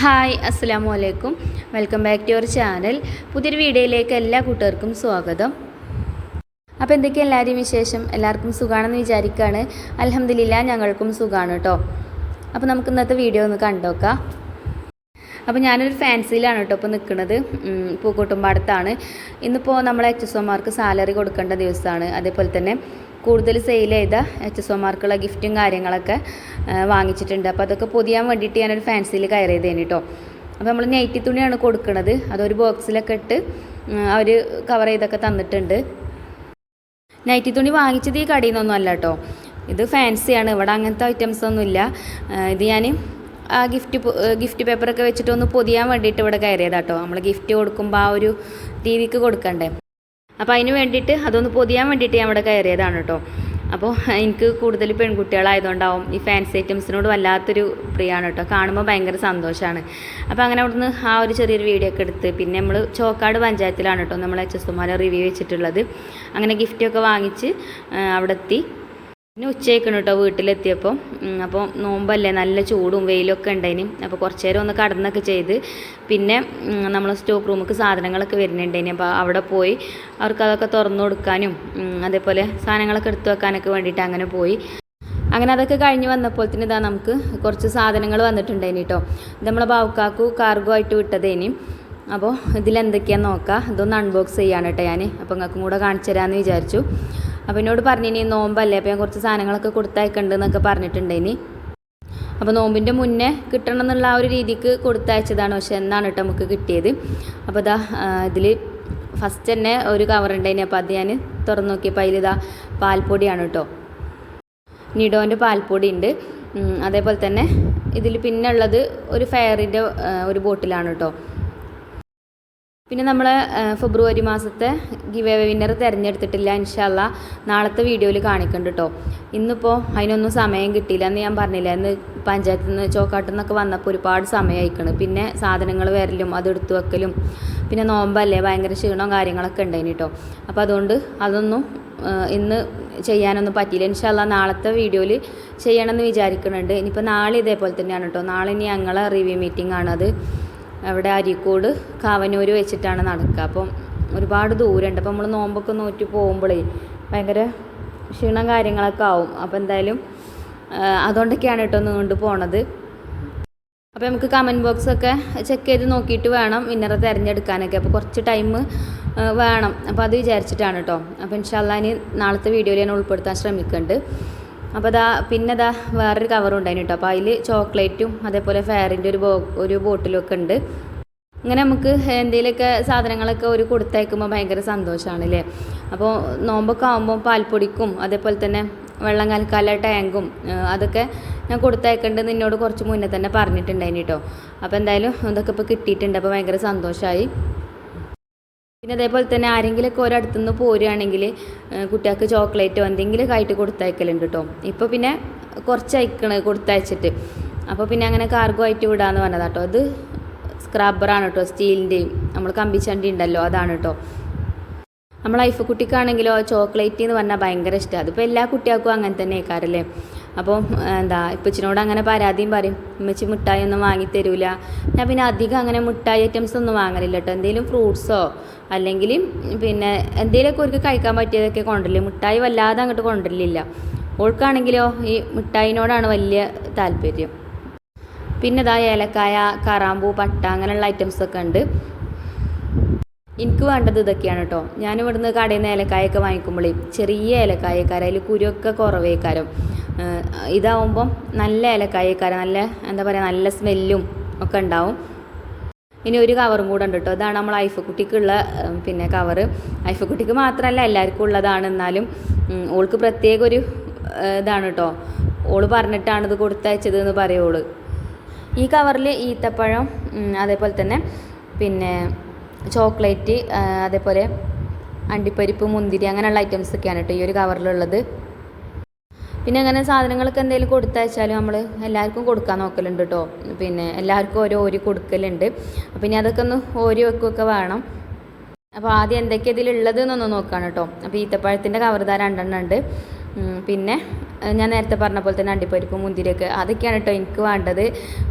Hi അസ്സാം അലൈക്കും. Welcome back to your channel. പുതിയൊരു വീഡിയോയിലേക്ക് എല്ലാ കൂട്ടുകാർക്കും സ്വാഗതം. അപ്പോൾ എന്തൊക്കെയാണ് എല്ലാവരെയും വിശേഷം? എല്ലാവർക്കും സുഖമാണെന്ന് വിചാരിക്കുകയാണ് അലഹമ്മദില്ല ഞങ്ങൾക്കും സുഖമാണ് കേട്ടോ അപ്പോൾ നമുക്ക് ഇന്നത്തെ വീഡിയോ ഒന്ന് കണ്ടോക്കാം. അപ്പോൾ ഞാനൊരു ഫാൻസിയിലാണ് കേട്ടോ ഇപ്പോൾ നിൽക്കുന്നത് പൂക്കോട്ടുംപാടത്താണ്. ഇന്നിപ്പോൾ നമ്മൾ എച്ച് എസ് ഒമാർക്ക് സാലറി കൊടുക്കേണ്ട ദിവസമാണ് അതേപോലെ തന്നെ കൂടുതൽ സെയിൽ ചെയ്ത എച്ച് എസ് ഒമാർക്കുള്ള ഗിഫ്റ്റും കാര്യങ്ങളൊക്കെ വാങ്ങിച്ചിട്ടുണ്ട്. അപ്പോൾ അതൊക്കെ പൊതിയാൻ വേണ്ടിയിട്ട് ഞാനൊരു ഫാൻസിയിൽ കയറിയതേന് കേട്ടോ അപ്പോൾ നമ്മൾ നെയ്റ്റി തുണിയാണ് കൊടുക്കുന്നത് അതൊരു ബോക്സിലൊക്കെ ഇട്ട് അവർ കവർ ചെയ്തൊക്കെ തന്നിട്ടുണ്ട്. നൈറ്റി തുണി വാങ്ങിച്ചത് ഈ കടയിൽ നിന്നൊന്നും അല്ല കേട്ടോ ഇത് ഫാൻസിയാണ് ഇവിടെ അങ്ങനത്തെ ഐറ്റംസ് ഒന്നുമില്ല ഇത് ഞാൻ ആ ഗിഫ്റ്റ് ഗിഫ്റ്റ് പേപ്പറൊക്കെ വെച്ചിട്ട് ഒന്ന് പൊതിയാൻ വേണ്ടിയിട്ട് ഇവിടെ കയറിയതാണ് കേട്ടോ നമ്മൾ ഗിഫ്റ്റ് കൊടുക്കുമ്പോൾ ആ ഒരു രീതിക്ക് കൊടുക്കണ്ടേ. അപ്പോൾ അതിന് വേണ്ടിയിട്ട് അതൊന്ന് പൊതിയാൻ വേണ്ടിയിട്ട് ഞാൻ ഇവിടെ കയറിയതാണ് കേട്ടോ അപ്പോൾ എനിക്ക് കൂടുതൽ പെൺകുട്ടികളായതുകൊണ്ടാവും ഈ ഫാൻസി ഐറ്റംസിനോട് വല്ലാത്തൊരു പ്രിയമാണ് കേട്ടോ. കാണുമ്പോൾ ഭയങ്കര സന്തോഷമാണ്. അപ്പോൾ അങ്ങനെ അവിടുന്ന് ആ ഒരു ചെറിയൊരു വീഡിയോ ഒക്കെ എടുത്ത് പിന്നെ നമ്മൾ ചോക്കാട് പഞ്ചായത്തിലാണ് കേട്ടോ നമ്മൾ എച്ച് എസ് റിവ്യൂ വെച്ചിട്ടുള്ളത്. അങ്ങനെ ഗിഫ്റ്റൊക്കെ വാങ്ങിച്ച് അവിടെ എത്തി പിന്നെ ഉച്ചയ്ക്കണം കേട്ടോ വീട്ടിലെത്തിയപ്പോൾ അപ്പോൾ നോമ്പല്ലേ നല്ല ചൂടും വെയിലൊക്കെ ഉണ്ടായിന് അപ്പോൾ കുറച്ച് നേരം ഒന്ന് കടന്നൊക്കെ ചെയ്ത് പിന്നെ നമ്മൾ സ്റ്റോക്ക് റൂമിലേക്ക് സാധനങ്ങളൊക്കെ വരുന്നുണ്ടായിന് അപ്പോൾ അവിടെ പോയി അവർക്ക് അതൊക്കെ തുറന്നു കൊടുക്കാനും അതേപോലെ സാധനങ്ങളൊക്കെ എടുത്തു വെക്കാനൊക്കെ വേണ്ടിയിട്ട് അങ്ങനെ പോയി. അങ്ങനെ അതൊക്കെ കഴിഞ്ഞ് വന്നപ്പോൾ തന്നെ ഇതാ നമുക്ക് കുറച്ച് സാധനങ്ങൾ വന്നിട്ടുണ്ടായിന് കേട്ടോ നമ്മളെ ബാവുക്കാക്കു കാർഗോ ആയിട്ട് വിട്ടതേനി. അപ്പോൾ ഇതിലെന്തൊക്കെയാണെന്ന് നോക്കാം. ഇതൊന്ന് അൺബോക്സ് ചെയ്യാണ് കേട്ടോ ഞാൻ അപ്പോൾ നിങ്ങൾക്കും കൂടെ കാണിച്ചു തരാമെന്ന് വിചാരിച്ചു. അപ്പോൾ എന്നോട് പറഞ്ഞിനി നോമ്പല്ലേ? അപ്പോൾ ഞാൻ കുറച്ച് സാധനങ്ങളൊക്കെ കൊടുത്തയക്കണ്ട് എന്നൊക്കെ പറഞ്ഞിട്ടുണ്ടേനി അപ്പോൾ നോമ്പിന്റെ മുന്നേ കിട്ടണം എന്നുള്ള ആ ഒരു രീതിക്ക് കൊടുത്തയച്ചതാണ്. പക്ഷെ എന്നാണ് കേട്ടോ നമുക്ക് കിട്ടിയത്. അപ്പോൾ ഇതാ ഇതിൽ ഫസ്റ്റ് തന്നെ ഒരു കവർ ഉണ്ടായിനി. അപ്പോൾ അത് ഞാൻ തുറന്നു നോക്കിയപ്പോൾ അതിലിതാ പാൽപ്പൊടിയാണ് കേട്ടോ നിഡോന്റെ പാൽപ്പൊടി ഉണ്ട്. അതേപോലെ തന്നെ ഇതിൽ പിന്നെ ഉള്ളത് ഒരു ഫെയറിന്റെ ഒരു ബോട്ടിലാണ് കേട്ടോ പിന്നെ നമ്മൾ ഫെബ്രുവരി മാസത്തെ ഗിവ് എവേ വിന്നർ തിരഞ്ഞെടുത്തിട്ടില്ല ഇൻഷാല്ല നാളത്തെ വീഡിയോയിൽ കാണിക്കുന്നുണ്ട് കേട്ടോ ഇന്നിപ്പോൾ അതിനൊന്നും സമയം കിട്ടിയില്ല എന്ന് ഞാൻ പറഞ്ഞില്ല. ഇന്ന് പഞ്ചായത്തിൽ നിന്ന് ചോക്കാട്ടിൽ നിന്നൊക്കെ വന്നപ്പോൾ ഒരുപാട് സമയമായിക്കണ് പിന്നെ സാധനങ്ങൾ വരലും അത് എടുത്തു വെക്കലും പിന്നെ നോമ്പല്ലേ ഭയങ്കര ക്ഷീണവും കാര്യങ്ങളൊക്കെ ഉണ്ടായിന് കേട്ടോ അപ്പോൾ അതുകൊണ്ട് അതൊന്നും ഇന്ന് ചെയ്യാനൊന്നും പറ്റിയില്ല. ഇൻഷാല്ല നാളത്തെ വീഡിയോയിൽ ചെയ്യണമെന്ന് വിചാരിക്കുന്നുണ്ട് ഇനിയിപ്പോൾ നാളെ ഇതേപോലെ തന്നെയാണ് കേട്ടോ നാളെ ഇനി ഞങ്ങളെ റിവ്യൂ മീറ്റിംഗ് ആണത് അവിടെ അരീക്കോട് കാവനൂർ വെച്ചിട്ടാണ് നടക്കുക. അപ്പം ഒരുപാട് ദൂരമുണ്ട്. അപ്പം നമ്മൾ നോമ്പൊക്കെ നോറ്റി പോകുമ്പോഴേ ഭയങ്കര ക്ഷീണം കാര്യങ്ങളൊക്കെ ആവും. അപ്പോൾ എന്തായാലും അതുകൊണ്ടൊക്കെയാണ് കേട്ടോ നീണ്ടു പോണത്. അപ്പോൾ നമുക്ക് കമന്റ് ബോക്സൊക്കെ ചെക്ക് ചെയ്ത് നോക്കിയിട്ട് വേണം വിന്നറെ തിരഞ്ഞെടുക്കാനൊക്കെ. അപ്പോൾ കുറച്ച് ടൈം വേണം. അപ്പോൾ അത് വിചാരിച്ചിട്ടാണ് കേട്ടോ. അപ്പോൾ ഇൻഷാല്ലാ ഇനി നാളത്തെ വീഡിയോയിൽ ഞാൻ ഉൾപ്പെടുത്താൻ ശ്രമിക്കുന്നുണ്ട് അപ്പോൾ അതാ പിന്നെ അതാ വേറൊരു കവറും ഉണ്ടായിരുന്നു കേട്ടോ അപ്പോൾ അതിൽ ചോക്ലേറ്റും അതേപോലെ ഫെയറിന്റെ ഒരു ബോ ഒരു ബോട്ടിലും ഒക്കെ ഉണ്ട്. ഇങ്ങനെ നമുക്ക് എന്തെങ്കിലുമൊക്കെ സാധനങ്ങളൊക്കെ ഒരു കൊടുത്തയക്കുമ്പോൾ ഭയങ്കര സന്തോഷമാണ് അല്ലേ അപ്പോൾ നോമ്പൊക്കെ ആകുമ്പോൾ പാൽപ്പൊടിക്കും അതേപോലെ തന്നെ വെള്ളം കലക്കാല ടാങ്കും അതൊക്കെ ഞാൻ കൊടുത്തയക്കേണ്ടത് നിന്നോട് കുറച്ച് മുന്നേ തന്നെ പറഞ്ഞിട്ടുണ്ടായിന് കേട്ടോ അപ്പോൾ എന്തായാലും അതൊക്കെ ഇപ്പോൾ കിട്ടിയിട്ടുണ്ട്. അപ്പോൾ ഭയങ്കര സന്തോഷമായി പിന്നെ അതേപോലെ തന്നെ ആരെങ്കിലുമൊക്കെ ഒരിടത്തുനിന്ന് പോരുകയാണെങ്കിൽ കുട്ടികൾക്ക് ചോക്ലേറ്റോ എന്തെങ്കിലും ആയിട്ട് കൊടുത്തയക്കലുണ്ട് കേട്ടോ. ഇപ്പോൾ പിന്നെ കുറച്ച് അയക്കണ് കൊടുത്തയച്ചിട്ട്. അപ്പോൾ പിന്നെ അങ്ങനെ കാർഗോ ആയിട്ട് വിടാമെന്ന് പറഞ്ഞതാട്ടോ അത് സ്ക്രബ്ബറാണ് കേട്ടോ സ്റ്റീലിന്റെയും നമ്മൾ കമ്പിച്ചണ്ടി ഉണ്ടല്ലോ അതാണ് കേട്ടോ. നമ്മൾ ഐഫ് കുട്ടിക്കാണെങ്കിലോ ചോക്ലേറ്റ് എന്ന് പറഞ്ഞാൽ ഭയങ്കര ഇഷ്ടമാണ് അതിപ്പോൾ എല്ലാ കുട്ടികൾക്കും അങ്ങനെ തന്നെ ആയിക്കാറല്ലേ അപ്പോൾ എന്താ ഇപ്പച്ചിനോട് അങ്ങനെ പരാതിയും പറയും. ഉമ്മച്ചി മിഠായി ഒന്നും വാങ്ങി തരൂല. ഞാൻ പിന്നെ അധികം അങ്ങനെ മിഠായി ഐറ്റംസ് ഒന്നും വാങ്ങലില്ല കേട്ടോ എന്തെങ്കിലും ഫ്രൂട്ട്സോ അല്ലെങ്കിൽ പിന്നെ എന്തെങ്കിലുമൊക്കെ അവർക്ക് കഴിക്കാൻ പറ്റിയതൊക്കെ കൊണ്ടുവരില്ല മിഠായി വല്ലാതെ അങ്ങോട്ട് കൊണ്ടല്ലില്ല ഓൾക്കാണെങ്കിലോ ഈ മിഠായിനോടാണ് വലിയ താല്പര്യം. പിന്നെ ഇതാ ഏലക്കായ കറാമ്പൂ പട്ട അങ്ങനെയുള്ള ഐറ്റംസൊക്കെ ഉണ്ട്. എനിക്ക് വേണ്ടത് ഇതൊക്കെയാണ് കേട്ടോ ഞാൻ ഇവിടുന്ന് കടയിൽ നിന്ന് ഏലക്കായൊക്കെ വാങ്ങിക്കുമ്പോഴേ ചെറിയ ഏലക്കായക്കാരം അതിൽ കുരുവൊക്കെ കുറവേക്കാരം. ഇതാവുമ്പം നല്ല ഏലക്കായക്കാരം നല്ല എന്താ പറയുക നല്ല സ്മെല്ലും ഒക്കെ ഉണ്ടാവും. ഇനി ഒരു കവറും കൂടെ ഉണ്ട് കേട്ടോ ഇതാണ് നമ്മൾ ഐഫക്കുട്ടിക്കുള്ള പിന്നെ കവറ്. ഐഫക്കുട്ടിക്ക് മാത്രമല്ല എല്ലാവർക്കും ഉള്ളതാണ്. എന്നാലും ഓൾക്ക് പ്രത്യേക ഒരു ഇതാണ് കേട്ടോ ഓൾ പറഞ്ഞിട്ടാണ് ഇത് കൊടുത്തയച്ചത് എന്ന് പറയുള്ളൂ ഈ കവറിൽ ഈത്തപ്പഴം അതേപോലെ തന്നെ പിന്നെ ചോക്ലേറ്റ് അതേപോലെ അണ്ടിപ്പരിപ്പ് മുന്തിരി അങ്ങനെയുള്ള ഐറ്റംസ് ഒക്കെയാണ് കേട്ടോ ഈ ഒരു കവറിലുള്ളത് പിന്നെ അങ്ങനെ സാധനങ്ങളൊക്കെ എന്തെങ്കിലും കൊടുത്തയച്ചാലും നമ്മൾ എല്ലാവർക്കും കൊടുക്കാൻ നോക്കലുണ്ട് കേട്ടോ. പിന്നെ എല്ലാവർക്കും ഓരോ ഓരി കൊടുക്കലുണ്ട്. ഇനി അതൊക്കെ ഒന്ന് ഓരി വെക്കുകയൊക്കെ വേണം. അപ്പോൾ ആദ്യം എന്തൊക്കെ ഇതിലുള്ളത് എന്നൊന്ന് നോക്കുകയാണ് കേട്ടോ. അപ്പോൾ ഈത്തപ്പഴത്തിന്റെ കവർ ഇതാ രണ്ടെണ്ണം ഉണ്ട്. പിന്നെ ഞാൻ നേരത്തെ പറഞ്ഞ പോലെ തന്നെ അണ്ടിപ്പരിപ്പ് മുന്തിരിയൊക്കെ അതൊക്കെയാണ് കേട്ടോ എനിക്ക് വേണ്ടത്.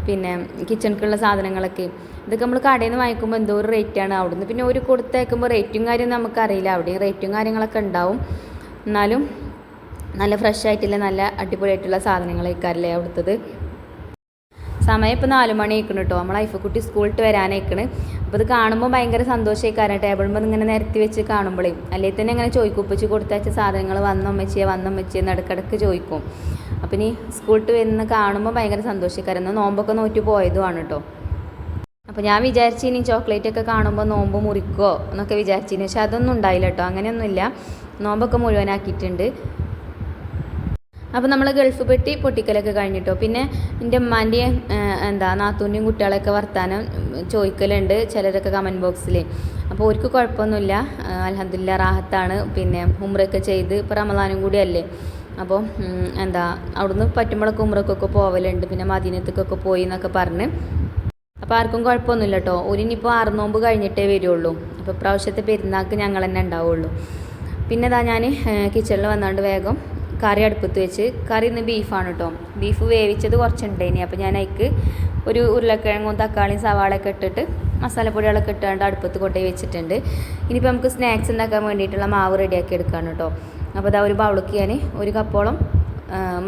പിന്നെ കിച്ചണിക്കുള്ള സാധനങ്ങളൊക്കെ. ഇതൊക്കെ നമ്മൾ കടയിൽ നിന്ന് വാങ്ങിക്കുമ്പോൾ എന്തോ ഒരു റേറ്റാണ് അവിടുന്ന്. പിന്നെ ഒരു കൊടുത്തേക്കുമ്പോൾ റേറ്റും കാര്യം നമുക്കറിയില്ല. അവിടെയും റേറ്റും കാര്യങ്ങളൊക്കെ ഉണ്ടാവും. എന്നാലും നല്ല ഫ്രഷ് ആയിട്ടുള്ള നല്ല അടിപൊളിയായിട്ടുള്ള സാധനങ്ങളേക്കാരല്ലേ അവിടുത്തത്. സമയം ഇപ്പോൾ നാല് മണി ആയിക്കണം കേട്ടോ നമ്മളെ ഐഫക്കുട്ടി സ്കൂളിട്ട് വരാനായിക്കണ്. അപ്പോൾ ഇത് കാണുമ്പോൾ ഭയങ്കര സന്തോഷമായിക്കാരം ടേബിളുമ്പോൾ ഇങ്ങനെ നിരത്തി വെച്ച് കാണുമ്പോഴേ അല്ലെങ്കിൽ തന്നെ ഇങ്ങനെ ചോദിക്കും കൊടുത്തയച്ച സാധനങ്ങൾ വന്നമ്മച്ചിയെ വന്നമ്മച്ചിയെ നടുക്കിടക്ക് ചോദിക്കും. അപ്പം ഇനി സ്കൂളിട്ട് വരുന്ന കാണുമ്പോൾ ഭയങ്കര സന്തോഷമായിക്കാരം എന്നാൽ നോമ്പൊക്കെ നോറ്റ് പോയതുമാണ് കേട്ടോ അപ്പോൾ ഞാൻ വിചാരിച്ചു ഇനി ചോക്ലേറ്റ് ഒക്കെ കാണുമ്പോൾ നോമ്പ് മുറിക്കോ എന്നൊക്കെ വിചാരിച്ചിന്. പക്ഷെ അതൊന്നും ഉണ്ടായില്ല കേട്ടോ അങ്ങനെയൊന്നുമില്ല. നോമ്പൊക്കെ മുഴുവനാക്കിയിട്ടുണ്ട്. അപ്പോൾ നമ്മൾ ഗൾഫ് പെട്ടി പൊട്ടിക്കലൊക്കെ കഴിഞ്ഞിട്ടോ. പിന്നെ എന്റെ ഉമ്മാന്റെയും എന്താ നാത്തൂന്റെയും കുട്ടികളൊക്കെ വർത്താനം ചോദിക്കലുണ്ട് ചിലരൊക്കെ കമന്റ് ബോക്സിൽ അപ്പോൾ അവർക്ക് കുഴപ്പമൊന്നുമില്ല അലഹദില്ല റാഹത്താണ്. പിന്നെ ഉമ്രയൊക്കെ ചെയ്ത് ഇപ്പോൾ റമദാനും കൂടി അല്ലേ. അപ്പോൾ എന്താ അവിടുന്ന് പറ്റുമ്പോഴൊക്കെ ഉമ്രക്കൊക്കെ പോവലുണ്ട്. പിന്നെ മദീനത്തേക്കൊക്കെ പോയി എന്നൊക്കെ പറഞ്ഞ്. അപ്പോൾ ആർക്കും കുഴപ്പമൊന്നുമില്ല കേട്ടോ ഒരിനിപ്പോൾ ആറ് നോമ്പ് കഴിഞ്ഞിട്ടേ വരുള്ളൂ. അപ്പോൾ പ്രാവശ്യത്തെ പെരുന്നാൾക്ക് ഞങ്ങൾ തന്നെ ഉണ്ടാവുള്ളൂ പിന്നെ ഇതാ ഞാൻ കിച്ചണിൽ വന്നുകൊണ്ട് വേഗം കറി അടുപ്പത്ത് വെച്ച്. കറി ഇന്ന് ബീഫാണ് കേട്ടോ ബീഫ് വേവിച്ചത് കുറച്ചുണ്ടായിനി അപ്പോൾ ഞാൻ അതിക്ക് ഒരു ഉരുളക്കിഴങ്ങും തക്കാളിയും സവാളയൊക്കെ ഇട്ടിട്ട് മസാലപ്പൊടികളൊക്കെ ഇട്ടുകൊണ്ട് അടുപ്പത്ത് കൊണ്ടുപോയി വെച്ചിട്ടുണ്ട്. ഇനിയിപ്പോൾ നമുക്ക് സ്നാക്സ് ഉണ്ടാക്കാൻ വേണ്ടിയിട്ടുള്ള മാവ് റെഡിയാക്കി എടുക്കാണ് കേട്ടോ അപ്പോൾ അതാ ഒരു ബൗളിക്ക് ഞാൻ ഒരു കപ്പോളം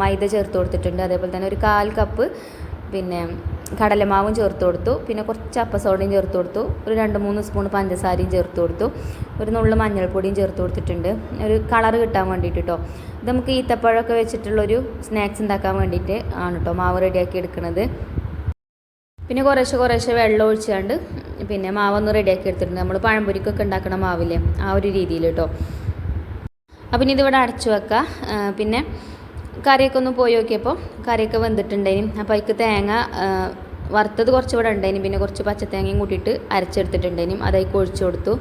മൈദ ചേർത്ത് കൊടുത്തിട്ടുണ്ട്. അതേപോലെ തന്നെ ഒരു കാൽ കപ്പ് പിന്നെ കടലമാവും ചേർത്ത് കൊടുത്തു. പിന്നെ കുറച്ച് അപ്പസോഡയും ചേർത്ത് കൊടുത്തു. ഒരു രണ്ട് മൂന്ന് സ്പൂൺ പഞ്ചസാരയും ചേർത്ത് കൊടുത്തു. ഒരു നുള്ളു മഞ്ഞൾപ്പൊടിയും ചേർത്ത് കൊടുത്തിട്ടുണ്ട്. ഒരു കളർ കിട്ടാൻ വേണ്ടിയിട്ട് കേട്ടോ ഇത് നമുക്ക് ഈത്തപ്പഴമൊക്കെ വെച്ചിട്ടുള്ളൊരു സ്നാക്സ് ഉണ്ടാക്കാൻ വേണ്ടിയിട്ട് ആണ് കേട്ടോ മാവ് റെഡിയാക്കി എടുക്കുന്നത് പിന്നെ കുറേശ്ശെ കുറേശ്ശെ വെള്ളം ഒഴിച്ചാണ്ട് പിന്നെ മാവൊന്ന് റെഡിയാക്കി എടുത്തിട്ടുണ്ട്. നമ്മൾ പഴംപൊരിക്കൊക്കെ ഉണ്ടാക്കണ മാവില്ലേ? ആ ഒരു രീതിയിൽ കേട്ടോ അപ്പം ഇനി ഇതിവിടെ അടച്ചു വെക്കാം. പിന്നെ കറിയൊക്കെ ഒന്ന് പോയി നോക്കിയപ്പോൾ കറിയൊക്കെ വെന്തിട്ടുണ്ടേനും അപ്പോൾ അതിക്ക് തേങ്ങ വറുത്തത് കുറച്ച് ഇവിടെ ഉണ്ടായിനും. പിന്നെ കുറച്ച് പച്ചത്തേങ്ങയും കൂട്ടിയിട്ട് അരച്ചെടുത്തിട്ടുണ്ടേനും അതായി ഒഴിച്ചു കൊടുത്തു.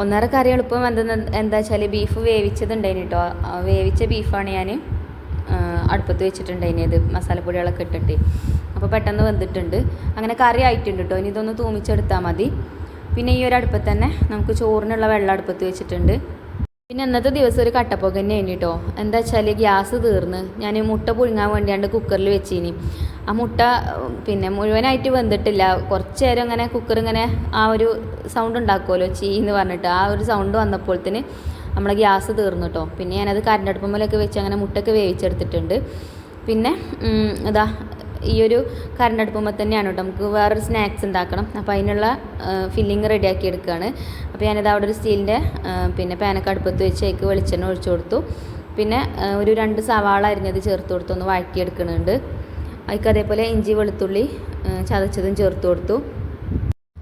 ഒന്നര കറി എളുപ്പം വെന്തെന്ന് എന്താ വെച്ചാൽ ബീഫ് വേവിച്ചതുണ്ടായിന് കേട്ടോ വേവിച്ച ബീഫാണ് ഞാൻ അടുപ്പത്ത് വെച്ചിട്ടുണ്ടായിന് ഇത് മസാലപ്പൊടികളൊക്കെ ഇട്ടിട്ട്. അപ്പോൾ പെട്ടെന്ന് വെന്തിട്ടുണ്ട്. അങ്ങനെ കറി ആയിട്ടുണ്ട് കേട്ടോ ഇനി ഇതൊന്ന് തൂമിച്ചെടുത്താൽ മതി. പിന്നെ ഈ ഒരു അടുപ്പത്ത് തന്നെ നമുക്ക് ചോറിനുള്ള വെള്ളം അടുപ്പത്ത് വെച്ചിട്ടുണ്ട്. പിന്നെ അന്നത്തെ ദിവസം ഒരു കട്ടപ്പൊക തന്നെയാണ് കേട്ടോ. എന്താ വെച്ചാൽ ഗ്യാസ് തീർന്ന് ഞാൻ മുട്ട പുഴുങ്ങാൻ വേണ്ടിയാണ്ട് കുക്കറിൽ വെച്ചിനി. ആ മുട്ട പിന്നെ മുഴുവനായിട്ട് വെന്തിട്ടില്ല. കുറച്ച് നേരം ഇങ്ങനെ കുക്കർ ഇങ്ങനെ ആ ഒരു സൗണ്ട് ഉണ്ടാക്കുമല്ലോ ചീ എന്ന് പറഞ്ഞിട്ട് ആ ഒരു സൗണ്ട് വന്നപ്പോഴത്തേന് നമ്മളെ ഗ്യാസ് തീർന്നു കേട്ടോ. പിന്നെ ഞാനത് കരണ്ടടുപ്പമ്മലൊക്കെ വെച്ച് അങ്ങനെ മുട്ടൊക്കെ വേവിച്ചെടുത്തിട്ടുണ്ട്. പിന്നെ ഇതാ ഈ ഒരു കരണ്ടടുപ്പുമ്പോൾ തന്നെയാണ് കേട്ടോ നമുക്ക് വേറൊരു സ്നാക്സ് ഉണ്ടാക്കണം. അപ്പോൾ അതിനുള്ള ഫില്ലിങ് റെഡിയാക്കി എടുക്കുകയാണ് അപ്പോൾ ഞാനിത് അവിടെ ഒരു സ്റ്റീലിന്റെ പിന്നെ പാനൊക്കെ അടുപ്പത്ത് വെച്ച് അതിക്ക് വെളിച്ചെണ്ണ ഒഴിച്ചു കൊടുത്തു. പിന്നെ ഒരു രണ്ട് സവാള അരിഞ്ഞത് ചേർത്ത് കൊടുത്തു. ഒന്ന് വഴറ്റിയെടുക്കുന്നുണ്ട് അതിക്ക് അതേപോലെ ഇഞ്ചി വെളുത്തുള്ളി ചതച്ചതും ചേർത്ത് കൊടുത്തു.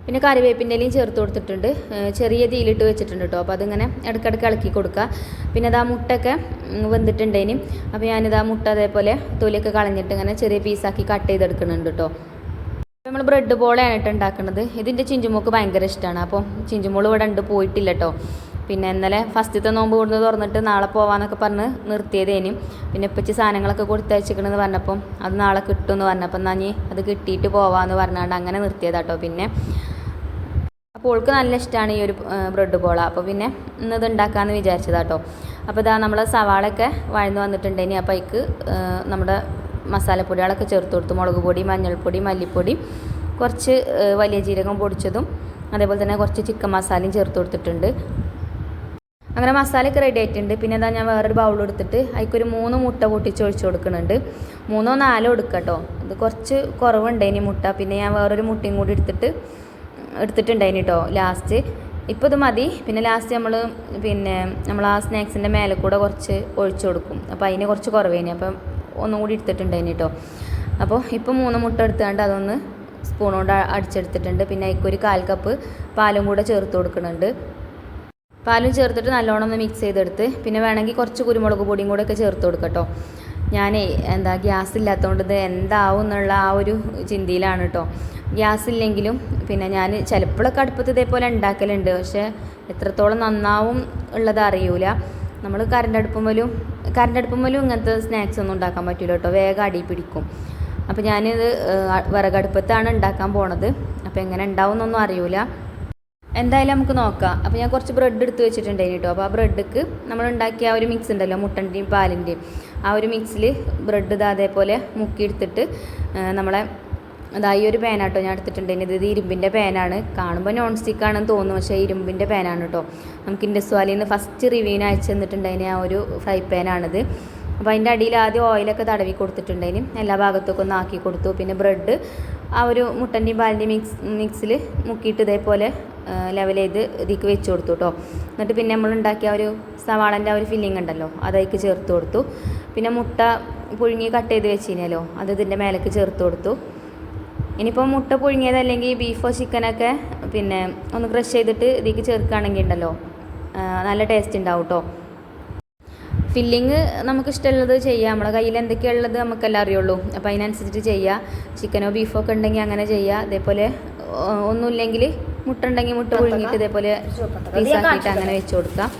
പിന്നെ കറിവേപ്പിന്റെ ഇലയും ചേർത്ത് കൊടുത്തിട്ടുണ്ട്. ചെറിയ തീയിലിട്ട് വെച്ചിട്ടുണ്ട് കേട്ടോ. അപ്പോൾ അതിങ്ങനെ ഇടയ്ക്കിടയ്ക്ക് ഇളക്കി കൊടുക്കുക. പിന്നെ അത് ആ മുട്ടയൊക്കെ വെന്തിട്ടുണ്ടേനും അപ്പോൾ ഞാനിത് ആ മുട്ട അതേപോലെ തൊലിയൊക്കെ കളഞ്ഞിട്ട് ഇങ്ങനെ ചെറിയ പീസാക്കി കട്ട് ചെയ്തെടുക്കുന്നുണ്ട് കേട്ടോ. നമ്മൾ ബ്രെഡ് ബോളാണ് കേട്ടോ ഉണ്ടാക്കുന്നത്. ഇതിന്റെ ചിഞ്ചുമോക്ക് ഭയങ്കര ഇഷ്ടമാണ് അപ്പോൾ ചിഞ്ചുമോൾ ഇവിടെ ഉണ്ട് പോയിട്ടില്ല കേട്ടോ. പിന്നെ ഇന്നലെ ഫസ്റ്റത്തെ നോമ്പ് കൊടുത്ത് തുറന്നിട്ട് നാളെ പോവാന്നൊക്കെ പറഞ്ഞ് നിർത്തിയതേനും പിന്നെ ഇപ്പച്ചി സാധനങ്ങളൊക്കെ കൊടുത്തയച്ചിക്കണമെന്ന് പറഞ്ഞപ്പം അത് നാളെ കിട്ടുമെന്ന് പറഞ്ഞപ്പോൾ നീ അത് കിട്ടിയിട്ട് പോവാമെന്ന് പറഞ്ഞാണ്ട് അങ്ങനെ നിർത്തിയതാട്ടോ പിന്നെ അപ്പോൾ ഓൾക്ക് നല്ല ഇഷ്ടമാണ് ഈ ഒരു ബ്രെഡ് ബോള അപ്പോൾ പിന്നെ ഇന്ന് ഇത് ഉണ്ടാക്കാമെന്ന് വിചാരിച്ചതാട്ടോ അപ്പോൾ ഇതാ നമ്മൾ സവാളൊക്കെ വഴന്ന് വന്നിട്ടുണ്ടെങ്കിൽ അപ്പോൾ അതിക്ക് നമ്മുടെ മസാലപ്പൊടികളൊക്കെ ചേർത്ത് കൊടുത്തു. മുളക് പൊടി മഞ്ഞൾപ്പൊടി മല്ലിപ്പൊടി കുറച്ച് വലിയ ജീരകം പൊടിച്ചതും അതേപോലെ തന്നെ കുറച്ച് ചിക്കൻ മസാലയും ചേർത്ത് കൊടുത്തിട്ടുണ്ട്. അങ്ങനെ മസാലയൊക്കെ റെഡി ആയിട്ടുണ്ട്. പിന്നെ എന്താ ഞാൻ വേറൊരു ബൗൾ എടുത്തിട്ട് അതിക്കൊരു മൂന്ന് മുട്ട പൊട്ടിച്ച് ഒഴിച്ച് കൊടുക്കുന്നുണ്ട്. മൂന്നോ നാലോ എടുക്കുക കേട്ടോ ഇത് കുറച്ച് കുറവുണ്ട് ഇനി മുട്ട. പിന്നെ ഞാൻ വേറൊരു മുട്ടയും കൂടി എടുത്തിട്ട് എടുത്തിട്ടുണ്ടായിനി കേട്ടോ ലാസ്റ്റ് ഇപ്പോൾ ഇത് മതി. പിന്നെ ലാസ്റ്റ് നമ്മൾ പിന്നെ നമ്മൾ ആ സ്നാക്സിന്റെ മേലെ കൂടെ കുറച്ച് ഒഴിച്ചു കൊടുക്കും. അപ്പോൾ അതിന് കുറച്ച് കുറവേനി. അപ്പം ഒന്നും കൂടി എടുത്തിട്ടുണ്ടായിന് കേട്ടോ അപ്പോൾ ഇപ്പോൾ മൂന്ന് മുട്ട എടുത്തുകൊണ്ട് അതൊന്ന് സ്പൂൺ കൊണ്ട് അടിച്ചെടുത്തിട്ടുണ്ട്. പിന്നെ അതിക്കൊരു കാൽ കപ്പ് പാലും കൂടെ ചേർത്ത് കൊടുക്കുന്നുണ്ട്. പാലും ചേർത്തിട്ട് നല്ലോണം ഒന്ന് മിക്സ് ചെയ്തെടുത്ത് പിന്നെ വേണമെങ്കിൽ കുറച്ച് കുരുമുളക് പൊടിയും കൂടെ ഒക്കെ ചേർത്ത് കൊടുക്കട്ടോ. ഞാൻ എന്താ ഗ്യാസ് ഇല്ലാത്തതുകൊണ്ട് ഇത് എന്താവും എന്നുള്ള ആ ഒരു ചിന്തയിലാണ് കേട്ടോ ഗ്യാസ് ഇല്ലെങ്കിലും പിന്നെ ഞാൻ ചിലപ്പോഴൊക്കെ അടുപ്പത്ത് ഇതേപോലെ ഉണ്ടാക്കലുണ്ട്. പക്ഷേ എത്രത്തോളം നന്നാവും ഉള്ളത് അറിയൂല. നമ്മൾ കറണ്ട് അടുപ്പുമ്പോലും കറണ്ട് അടുപ്പുമ്പോലും ഇങ്ങനത്തെ സ്നാക്സ് ഒന്നും ഉണ്ടാക്കാൻ പറ്റില്ല കേട്ടോ. വേഗം അടി പിടിക്കും. അപ്പോൾ ഞാനിത് വിറകടുപ്പത്താണ് ഉണ്ടാക്കാൻ പോണത്. അപ്പോൾ എങ്ങനെ ഉണ്ടാവും എന്നൊന്നും അറിയൂല. എന്തായാലും നമുക്ക് നോക്കാം. അപ്പോൾ ഞാൻ കുറച്ച് ബ്രെഡ് എടുത്ത് വെച്ചിട്ടുണ്ടായിരുന്നു കേട്ടോ. അപ്പോൾ ആ ബ്രെഡ്ക്ക് നമ്മൾ ഉണ്ടാക്കിയ ആ ഒരു മിക്സ് ഉണ്ടല്ലോ മുട്ടന്റെയും പാലിന്റെയും ആ ഒരു മിക്സിൽ ബ്രെഡ് ഇത് അതേപോലെ മുക്കിയെടുത്തിട്ട് നമ്മളെ അതാ ഈ ഒരു കേട്ടോ ഞാൻ എടുത്തിട്ടുണ്ട് ഇത് ഇരുമ്പിന്റെ പാനാണ് കാണുമ്പോൾ നോൺ സ്റ്റിക്ക് ആണെന്ന് തോന്നുന്നു പക്ഷേ ഇരുമ്പിന്റെ പാനാണ് കേട്ടോ നമുക്ക് ഇൻഡസ്വാലിൽ നിന്ന് ഫസ്റ്റ് റിവ്യൂവിന് അയച്ചു തന്നിട്ടുണ്ടായിന് ആ ഒരു ഫ്രൈ പാനാണിത് അപ്പോൾ അതിന്റെ അടിയിൽ ആദ്യം ഓയിലൊക്കെ തടവി കൊടുത്തിട്ടുണ്ടായിന് എല്ലാ ഭാഗത്തൊക്കെ ഒന്ന് ആക്കി കൊടുത്തു. പിന്നെ ബ്രെഡ് ആ ഒരു മുട്ടന്റെയും പാലിന്റെയും മിക്സ് മിക്സിൽ മുക്കിയിട്ട് ഇതേപോലെ ലെവൽ ചെയ്ത് ഇതിലേക്ക് വെച്ച് കൊടുത്തു കേട്ടോ എന്നിട്ട് പിന്നെ നമ്മൾ ഉണ്ടാക്കിയ ഒരു സവാളന്റെ ആ ഒരു ഫില്ലിംഗ് ഉണ്ടല്ലോ അതൊക്കെ ചേർത്ത് കൊടുത്തു. പിന്നെ മുട്ട പുഴുങ്ങി കട്ട് ചെയ്ത് വെച്ചിനല്ലോ അത് ഇതിന്റെ മേലേക്ക് ചേർത്ത് കൊടുത്തു. ഇനിയിപ്പോൾ മുട്ട പുഴുങ്ങിയത് അല്ലെങ്കിൽ ബീഫോ ചിക്കനൊക്കെ പിന്നെ ഒന്ന് ക്രഷ് ചെയ്തിട്ട് ഇതിലേക്ക് ചേർക്കുകയാണെങ്കിൽ ഉണ്ടല്ലോ. നല്ല ടേസ്റ്റ് ഉണ്ടാവും കേട്ടോ ഫില്ലിങ് നമുക്ക് ഇഷ്ടമുള്ളത് ചെയ്യാം. നമ്മുടെ കയ്യിൽ എന്തൊക്കെയുള്ളത് ഉള്ളത് നമുക്കെല്ലാം അറിയുള്ളൂ. അപ്പോൾ അതിനനുസരിച്ചിട്ട് ചെയ്യുക ചിക്കനോ ബീഫോ ഒക്കെ ഉണ്ടെങ്കിൽ അങ്ങനെ ചെയ്യുക അതേപോലെ ഒന്നുമില്ലെങ്കിൽ മുട്ട ഉണ്ടെങ്കിൽ മുട്ട പുഴുങ്ങിയിട്ട് ഇതേപോലെ പീസാക്കിയിട്ട് അങ്ങനെ വെച്ച് കൊടുക്കുക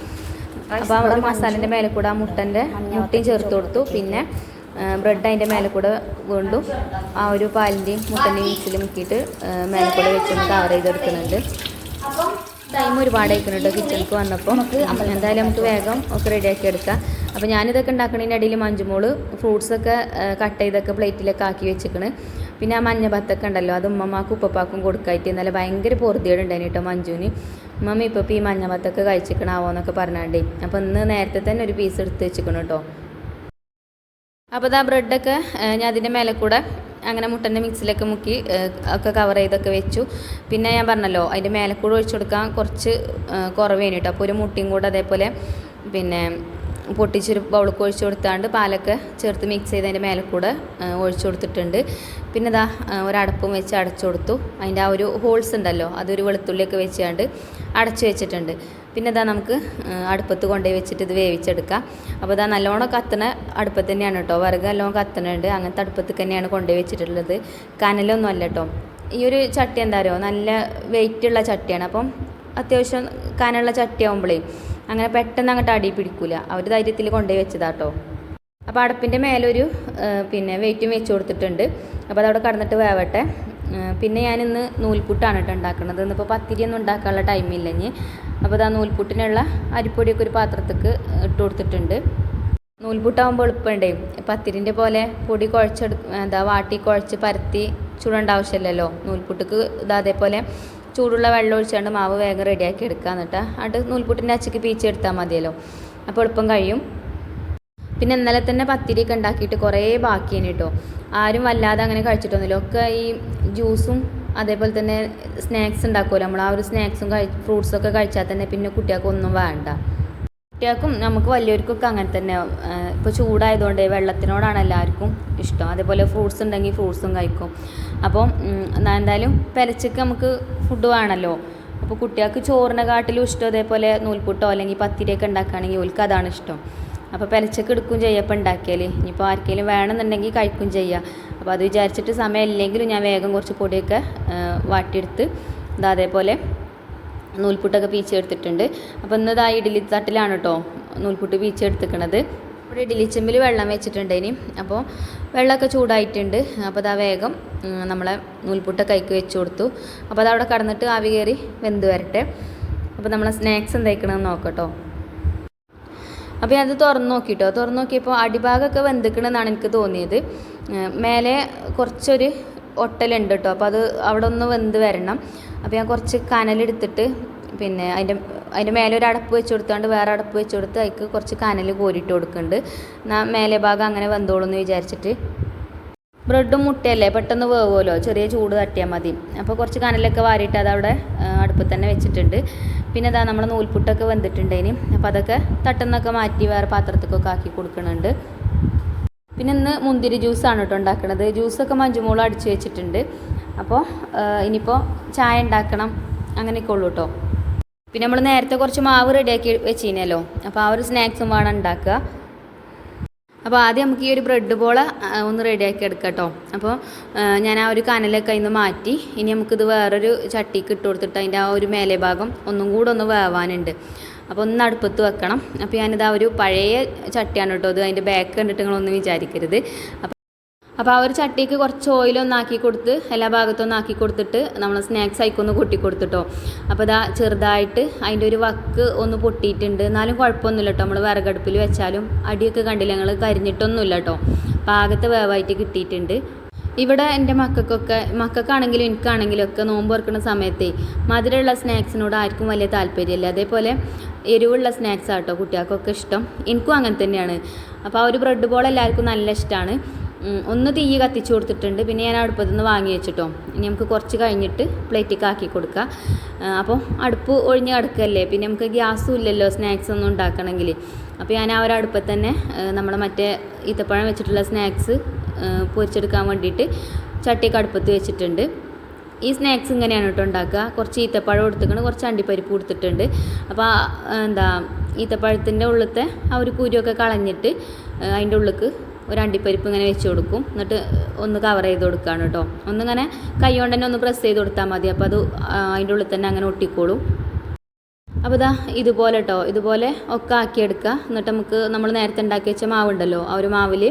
അപ്പോൾ ഒരു മസാലേന്റെ മേലെ കൂടെ ആ മുട്ടന്റെ മുട്ടയും ചേർത്ത് കൊടുത്തു. പിന്നെ ബ്രെഡ് അതിന്റെ മേലെ കൂടെ വീണ്ടും ആ ഒരു പാലിന്റെയും മുട്ടന്റെയും മിക്സിൽ മുക്കിയിട്ട് മേലെ കൂടെ വെച്ചൊന്ന് കവർ ചെയ്തെടുക്കുന്നുണ്ട്. ടൈം ഒരുപാട് ആയിക്കുന്നുണ്ട് കിച്ചണിക്ക് വന്നപ്പോൾ അപ്പം എന്തായാലും നമുക്ക് വേഗം ഒക്കെ റെഡിയാക്കി എടുക്കാം. അപ്പോൾ ഞാനിതൊക്കെ ഉണ്ടാക്കണതിന്റെ ഇടയിൽ മഞ്ചുമോൾ ഫ്രൂട്ട്സൊക്കെ കട്ട് ചെയ്തൊക്കെ പ്ലേറ്റിലൊക്കെ ആക്കി വെച്ചിക്കണ് പിന്നെ ആ മഞ്ഞ ഭത്തൊക്കെ ഉണ്ടല്ലോ അത് ഉമ്മമാക്കും ഉപ്പപ്പാക്കും കൊടുക്കായിട്ട് ഇന്നലെ ഭയങ്കര പൊറുതിയേടുണ്ടായിരുന്നു കേട്ടോ മഞ്ജുവിന്. മമ്മി ഇപ്പോൾ ഈ മഞ്ഞ ഭത്തൊക്കെ എന്നൊക്കെ പറഞ്ഞാണ്ടേ. അപ്പോൾ ഇന്ന് നേരത്തെ തന്നെ ഒരു പീസ് എടുത്ത് വെച്ചിക്കണം കേട്ടോ അപ്പോൾ ഇതാ ബ്രെഡൊക്കെ ഞാൻ അതിന്റെ മേലെ കൂടെ അങ്ങനെ മുട്ടന്റെ മിക്സിലൊക്കെ മുക്കി ഒക്കെ കവർ ചെയ്തൊക്കെ വെച്ചു. പിന്നെ ഞാൻ പറഞ്ഞല്ലോ അതിന്റെ മേലെ കൂടെ ഒഴിച്ചു കൊടുക്കാൻ കുറച്ച് കുറവ് കേട്ടോ. അപ്പോൾ ഒരു മുട്ടയും കൂടെ അതേപോലെ പിന്നെ പൊട്ടിച്ചൊരു ബൗൾക്ക് ഒഴിച്ചു കൊടുത്താണ്ട് പാലൊക്കെ ചേർത്ത് മിക്സ് ചെയ്ത് അതിന്റെ മേലെ കൂടെ ഒഴിച്ചു കൊടുത്തിട്ടുണ്ട്. പിന്നെ ഇതാ ഒരടപ്പും വെച്ച് അടച്ചു കൊടുത്തു. അതിന്റെ ആ ഒരു ഹോൾസ് ഉണ്ടല്ലോ അതൊരു വെളുത്തുള്ളിയൊക്കെ വെച്ചാണ്ട് അടച്ചു വെച്ചിട്ടുണ്ട്. പിന്നെ ഇതാ നമുക്ക് അടുപ്പത്ത് കൊണ്ടുപോയി വെച്ചിട്ട് ഇത് വേവിച്ചെടുക്കാം. അപ്പോൾ ഇതാ നല്ലോണം കത്തണ അടുപ്പത്ത് തന്നെയാണ് കേട്ടോ. വിറക് നല്ലോണം കത്തണുണ്ട്. അങ്ങനത്തെ അടുപ്പത്ത് തന്നെയാണ് കൊണ്ടുപോയി വെച്ചിട്ടുള്ളത്. കനലൊന്നും അല്ല കേട്ടോ. ഈ ഒരു ചട്ടി എന്താ പറയുക നല്ല വെയിറ്റ് ഉള്ള ചട്ടിയാണ്. അപ്പം അത്യാവശ്യം കനുള്ള ചട്ടിയാവുമ്പോഴേ അങ്ങനെ പെട്ടെന്ന് അങ്ങോട്ട് അടി പിടിക്കൂല. അവർ ധൈര്യത്തിൽ കൊണ്ടുപോയി വെച്ചതാട്ടോ അപ്പോൾ അടപ്പിന്റെ മേലൊരു പിന്നെ വെയിറ്റും വെച്ച് കൊടുത്തിട്ടുണ്ട്. അപ്പോൾ അതവിടെ കടന്നിട്ട് വേവട്ടെ. പിന്നെ ഞാനിന്ന് നൂൽപുട്ടാണ് കേട്ടോ ഉണ്ടാക്കുന്നത്. ഇന്നിപ്പോൾ പത്തിരിയൊന്നും ഉണ്ടാക്കാനുള്ള ടൈമില്ല ഇനി. അപ്പോൾ ഇതാ നൂൽപുട്ടിനുള്ള അരിപ്പൊടിയൊക്കെ ഒരു പാത്രത്തേക്ക് ഇട്ട് കൊടുത്തിട്ടുണ്ട്. നൂൽപുട്ടാകുമ്പോൾ എളുപ്പമുണ്ടേ പത്തിരിന്റെ പോലെ പൊടി കുഴച്ചെടു എന്താ വാട്ടി കുഴച്ച് പരത്തി ചൂടേണ്ട ആവശ്യമില്ലല്ലോ നൂൽപുട്ടിക്ക് ഇതാ അതേപോലെ ചൂടുള്ള വെള്ളം ഒഴിച്ചാണ്ട് മാവ് വേഗം റെഡിയാക്കി എടുക്കുക എന്നിട്ട് അത് നൂൽപുട്ടിന്റെ അച്ചക്ക് പീച്ചെടുത്താൽ മതിയല്ലോ. അപ്പോൾ എളുപ്പം കഴിയും. പിന്നെ ഇന്നലെ തന്നെ പത്തിരിയൊക്കെ ഉണ്ടാക്കിയിട്ട് കുറേ ബാക്കിയാണ് കേട്ടോ. ആരും വല്ലാതെ അങ്ങനെ കഴിച്ചിട്ടൊന്നുമില്ല. ഒക്കെ ഈ ജ്യൂസും അതേപോലെ തന്നെ സ്നാക്സ് ഉണ്ടാക്കുമല്ലോ. നമ്മൾ ആ ഒരു സ്നാക്സും കഴി ഫ്രൂട്ട്സൊക്കെ കഴിച്ചാൽ തന്നെ പിന്നെ കുട്ടികൾക്ക് ഒന്നും വേണ്ട. കുട്ടികൾക്കും നമുക്ക് വലിയവർക്കൊക്കെ അങ്ങനെ തന്നെ. ഇപ്പോൾ ചൂടായതുകൊണ്ട് വെള്ളത്തിനോടാണ് എല്ലാവർക്കും ഇഷ്ടം. അതേപോലെ ഫ്രൂട്ട്സ് ഉണ്ടെങ്കിൽ ഫ്രൂട്ട്സും കഴിക്കും. അപ്പം എന്തായാലും പെലച്ചക്ക് നമുക്ക് ഫുഡ് വേണമല്ലോ അപ്പോൾ കുട്ടികൾക്ക് ചോറിനെ കാട്ടിലും ഇഷ്ടം. അതേപോലെ നൂൽപുട്ടോ അല്ലെങ്കിൽ പത്തിരിയൊക്കെ ഉണ്ടാക്കുകയാണെങ്കിൽ ഓൽക്ക് അതാണ് ഇഷ്ടം. അപ്പോൾ പെലച്ചക്ക് എടുക്കും ചെയ്യപ്പോൾ ഉണ്ടാക്കിയാൽ ഇനിയിപ്പോൾ ആർക്കെങ്കിലും വേണമെന്നുണ്ടെങ്കിൽ കഴിക്കും ചെയ്യുക അപ്പോൾ അത് വിചാരിച്ചിട്ട് സമയമില്ലെങ്കിലും ഞാൻ വേഗം കുറച്ച് പൊടിയൊക്കെ വാട്ടിയെടുത്ത് ഇതാ അതേപോലെ നൂൽപുട്ടൊക്കെ പീച്ചെടുത്തിട്ടുണ്ട്. അപ്പോൾ ഇന്ന് ഇതാ ഇഡ്ഡലി തട്ടിലാണ് കേട്ടോ നൂൽപുട്ട് പീച്ചെടുത്തിക്കണത്. ഇവിടെ ഇഡ്ഡലി ചെമ്പിൽ വെള്ളം വെച്ചിട്ടുണ്ട് ഇനി. അപ്പോൾ വെള്ളമൊക്കെ ചൂടായിട്ടുണ്ട്. അപ്പോൾ അതാ വേഗം നമ്മളെ നൂൽപുട്ട കൈക്ക് വെച്ച് കൊടുത്തു. അപ്പോൾ അതവിടെ കടന്നിട്ട് ആവി കയറി വെന്ത് വരട്ടെ. അപ്പോൾ നമ്മളെ സ്നാക്സ് എന്തായിക്കണമെന്ന് നോക്കട്ടോ അപ്പോൾ ഞാനത് തുറന്ന് നോക്കിട്ടോ. തുറന്ന് നോക്കിയപ്പോൾ അടിഭാഗമൊക്കെ വെന്തിക്കണമെന്നാണ് എനിക്ക് തോന്നിയത്. മേലെ കുറച്ചൊരു ഒട്ടലുണ്ട് കേട്ടോ. അപ്പോൾ അത് അവിടെ ഒന്ന് വെന്ത് വരണം. അപ്പോൾ ഞാൻ കുറച്ച് കനലെടുത്തിട്ട് പിന്നെ അതിന്റെ അതിന്റെ മേലെ ഒരു അടപ്പ് വെച്ച് കൊടുത്താണ്ട് വേറെ അടപ്പ് വെച്ച് കൊടുത്ത് അതിക്ക് കുറച്ച് കനൽ കോരിയിട്ട് കൊടുക്കുന്നുണ്ട് എന്നാൽ മേലെ ഭാഗം അങ്ങനെ വെന്തോളൂ എന്ന് വിചാരിച്ചിട്ട്. ബ്രെഡും മുട്ടയല്ലേ? പെട്ടെന്ന് വേവുമല്ലോ? ചെറിയ ചൂട് തട്ടിയാൽ മതി. അപ്പോൾ കുറച്ച് കനലൊക്കെ വാരിയിട്ട് അത് അവിടെ അടുപ്പിൽ തന്നെ വെച്ചിട്ടുണ്ട്. പിന്നെ ഇതാ നമ്മുടെ നൂൽപുട്ടൊക്കെ വന്നിട്ടുണ്ടേന് അപ്പോൾ അതൊക്കെ തട്ടുന്നൊക്കെ മാറ്റി വേറെ പാത്രത്തേക്കൊക്കെ ആക്കി കൊടുക്കുന്നുണ്ട് പിന്നെ ഇന്ന് മുന്തിരി ജ്യൂസാണ് കേട്ടോ ഉണ്ടാക്കുന്നത് ജ്യൂസൊക്കെ മഞ്ചുമൂളം അടിച്ചു വെച്ചിട്ടുണ്ട്. അപ്പോൾ ഇനിയിപ്പോൾ ചായ ഉണ്ടാക്കണം. അങ്ങനെയൊക്കെ ഉള്ളൂ കേട്ടോ. പിന്നെ നമ്മൾ നേരത്തെ കുറച്ച് മാവ് റെഡിയാക്കി വെച്ചിനല്ലോ. അപ്പോൾ ആ ഒരു സ്നാക്സും വേണം ഉണ്ടാക്കുക. അപ്പോൾ ആദ്യം നമുക്ക് ഈ ഒരു ബ്രെഡ് ബോള ഒന്ന് റെഡിയാക്കി എടുക്കാം കേട്ടോ അപ്പോൾ ഞാൻ ആ ഒരു കനലൊക്കെ അതിന് മാറ്റി ഇനി നമുക്കിത് വേറൊരു ചട്ടിക്ക് ഇട്ട് കൊടുത്തിട്ട് അതിന്റെ ആ ഒരു മേലെ ഭാഗം ഒന്നും കൂടെ ഒന്ന് വേവാനുണ്ട്. അപ്പോൾ ഒന്ന് അടുപ്പത്ത് വെക്കണം. അപ്പോൾ ഞാനിത് ഒരു പഴയ ചട്ടിയാണ് കേട്ടോ അത് അതിന്റെ ബാക്ക് കണ്ടിട്ട് നിങ്ങളൊന്നും വിചാരിക്കരുത്. അപ്പോൾ ആ ഒരു ചട്ടിക്ക് കുറച്ച് ഓയിലൊന്ന് ആക്കി കൊടുത്ത് എല്ലാ ഭാഗത്തൊന്നും ആക്കി കൊടുത്തിട്ട് നമ്മൾ സ്നാക്സ് ആയിക്കൊന്ന് കൊട്ടി കൊടുത്തിട്ടോ. അപ്പോൾ ഇതാ ചെറുതായിട്ട് അതിന്റെ ഒരു വക്ക് ഒന്ന് പൊട്ടിയിട്ടുണ്ട്. എന്നാലും കുഴപ്പമൊന്നുമില്ല കേട്ടോ നമ്മൾ വിറകടുപ്പിൽ വെച്ചാലും അടിയൊക്കെ കണ്ടില്ല? ഞങ്ങൾ കരിഞ്ഞിട്ടൊന്നുമില്ല കേട്ടോ പാകത്തെ വേവായിട്ട് കിട്ടിയിട്ടുണ്ട്. ഇവിടെ എന്റെ മക്കൾക്കൊക്കെ മക്കൾക്കാണെങ്കിലും എനിക്കാണെങ്കിലും ഒക്കെ നോമ്പ് തുറക്കുന്ന സമയത്തെ മധുരമുള്ള സ്നാക്സിനോട് ആർക്കും വലിയ താല്പര്യമില്ല. അതേപോലെ എരിവുള്ള സ്നാക്സ് ആട്ടോ കുട്ടികൾക്കൊക്കെ ഇഷ്ടം. എനിക്കും അങ്ങനെ തന്നെയാണ്. അപ്പോൾ ആ ഒരു ബ്രെഡ് ബോൾ എല്ലാവർക്കും നല്ല ഇഷ്ടമാണ് ഒന്ന് തീ കത്തിച്ച് കൊടുത്തിട്ടുണ്ട്. പിന്നെ ഞാൻ അടുപ്പത്തു നിന്ന് വാങ്ങി വെച്ചിട്ടോ. ഇനി നമുക്ക് കുറച്ച് കഴിഞ്ഞിട്ട് പ്ലേറ്റിലേക്ക് ആക്കി കൊടുക്കാം. അപ്പോൾ അടുപ്പ് ഒഴിഞ്ഞ് കിടക്കല്ലേ? പിന്നെ നമുക്ക് ഗ്യാസും ഇല്ലല്ലോ സ്നാക്സ് ഒന്നും ഉണ്ടാക്കണമെങ്കിൽ. അപ്പോൾ ഞാൻ ആ ഒരു അടുപ്പത്ത് തന്നെ നമ്മുടെ മറ്റേ ഈത്തപ്പഴം വെച്ചിട്ടുള്ള സ്നാക്സ് പൊരിച്ചെടുക്കാൻ വേണ്ടിയിട്ട് ചട്ടിയൊക്കെ അടുപ്പത്ത് വെച്ചിട്ടുണ്ട്. ഈ സ്നാക്സ് ഇങ്ങനെയാണ് കേട്ടോ ഉണ്ടാക്കുക. കുറച്ച് ഈത്തപ്പഴം കൊടുത്തിട്ടുണ്ട് കുറച്ച് അണ്ടിപ്പരിപ്പ് കൊടുത്തിട്ടുണ്ട്. അപ്പോൾ എന്താ ഈത്തപ്പഴത്തിന്റെ ഉള്ളിലത്തെ ആ ഒരു കുരുവൊക്കെ കളഞ്ഞിട്ട് അതിന്റെ ഉള്ളിലേക്ക് ഒരു അണ്ടിപ്പരിപ്പ് ഇങ്ങനെ വെച്ച് കൊടുക്കും. എന്നിട്ട് ഒന്ന് കവർ ചെയ്ത് കൊടുക്കുകയാണ് കേട്ടോ. ഒന്നിങ്ങനെ കൈ കൊണ്ട് തന്നെ ഒന്ന് പ്രസ് ചെയ്ത് കൊടുത്താൽ മതി. അപ്പോൾ അത് അതിന്റെ ഉള്ളിൽ തന്നെ അങ്ങനെ ഒട്ടിക്കോളും. അപ്പോൾ ഇതാ ഇതുപോലെ കേട്ടോ. ഇതുപോലെ ഒക്കെ ആക്കിയെടുക്കുക. എന്നിട്ട് നമുക്ക് നമ്മൾ നേരത്തെ ഉണ്ടാക്കി വെച്ച മാവുണ്ടല്ലോ. ആ ഒരു മാവിൽ